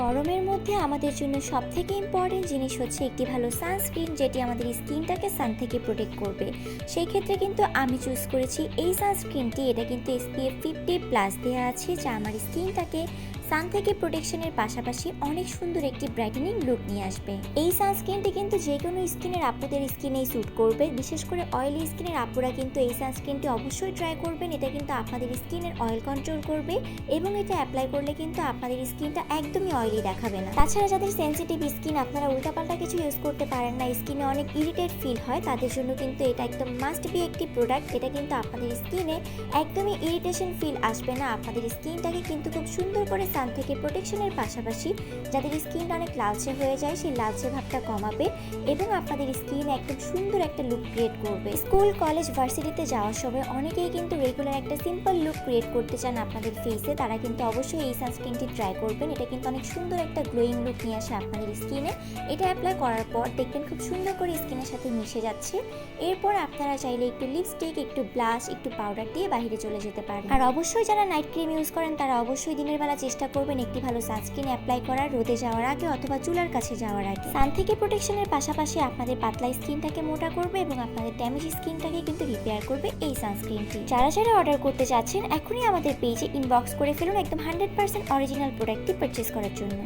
গরমের মধ্যে আমাদের জন্য সব থেকে ইম্পর্টেন্ট জিনিস হচ্ছে একটি ভালো সানস্ক্রিন যেটি আমাদের স্কিনটাকে সান থেকে প্রোটেক্ট করবে। সেই ক্ষেত্রে কিন্তু আমি চুজ করেছি এই সানস্ক্রিনটি এটা কিন্তু এসপিএফ ফিফটি প্লাস দেওয়া আছে, যা আমার স্কিনটাকে সান থেকে প্রোটেকশনের পাশাপাশি অনেক সুন্দর একটি ব্রাইটেনিং লুক নিয়ে আসবে। এই সানস্ক্রিনটি কিন্তু যে কোনো স্কিনের আপুদের স্কিনেই স্যুট করবে। বিশেষ করে অয়েলি স্কিনের আপুরা কিন্তু এই সানস্ক্রিনটি অবশ্যই ট্রাই করবেন। এটা কিন্তু আপনাদের স্কিনের অয়েল কন্ট্রোল করবে এবং এটা অ্যাপ্লাই করলে কিন্তু আপনাদের স্কিনটা একদমই অয়েলি দেখাবে না। তাছাড়া যাদের সেনসিটিভ স্কিন আপনারা উল্টাপাল্টা কিছু ইউজ করতে পারেন না, স্কিনে অনেক ইরিটেট ফিল হয়, তাদের জন্য কিন্তু এটা একদম মাস্ট বি একটি প্রোডাক্ট এটা কিন্তু আপনাদের স্কিনে একদমই ইরিটেশন ফিল আসবে না। আপনাদের স্কিনটাকে কিন্তু খুব সুন্দর করে সান থেকে প্রোটেকশনের পাশাপাশি যাদের স্কিন অনেক লালচে হয়ে যায়, সেই লালচে ভাবটা কমাবে এবং আপনাদের স্কিন একদম সুন্দর একটা লুক ক্রিয়েট করবে। স্কুল কলেজ ভার্সিটিতে যাওয়ার সময় অনেকেই কিন্তু রেগুলার একটা সিম্পল লুক ক্রিয়েট করতে চান আপনাদের ফেসে তারা কিন্তু অবশ্যই এই সানস্ক্রিনটি ট্রাই করবেন। এটা কিন্তু অনেক সুন্দর একটা গ্লোয়িং লুক নিয়ে আসে আপনাদের স্কিনে এটা অ্যাপ্লাই করার পর দেখবেন খুব সুন্দর করে স্কিনের সাথে মিশে যাচ্ছে। এরপর আপনারা চাইলে একটু লিপস্টিক একটু ব্লাশ একটু পাউডার দিয়ে বাইরে চলে যেতে পারেন। আর অবশ্যই যারা নাইট ক্রিম ইউজ করেন, তারা অবশ্যই দিনের বেলা চেষ্টা করবেন একটি ভালো সানস্ক্রিন অ্যাপ্লাই করার, রোদে যাওয়ার আগে অথবা চুলার কাছে যাওয়ার আগে। সান থেকে প্রোটেকশনের পাশাপাশি আপনাদের পাতলা স্কিনটাকে মোটা করবে এবং আপনাদের ড্যামেজ স্কিনটাকে কিন্তু রিপেয়ার করবে এই সানস্ক্রিনটি যারা যারা অর্ডার করতে চাচ্ছেন এখনই আমাদের পেজে ইনবক্স করে ফেলুন একদম হান্ড্রেড পার্সেন্ট অরিজিনাল প্রোডাক্টটি পারচেস করার জন্য।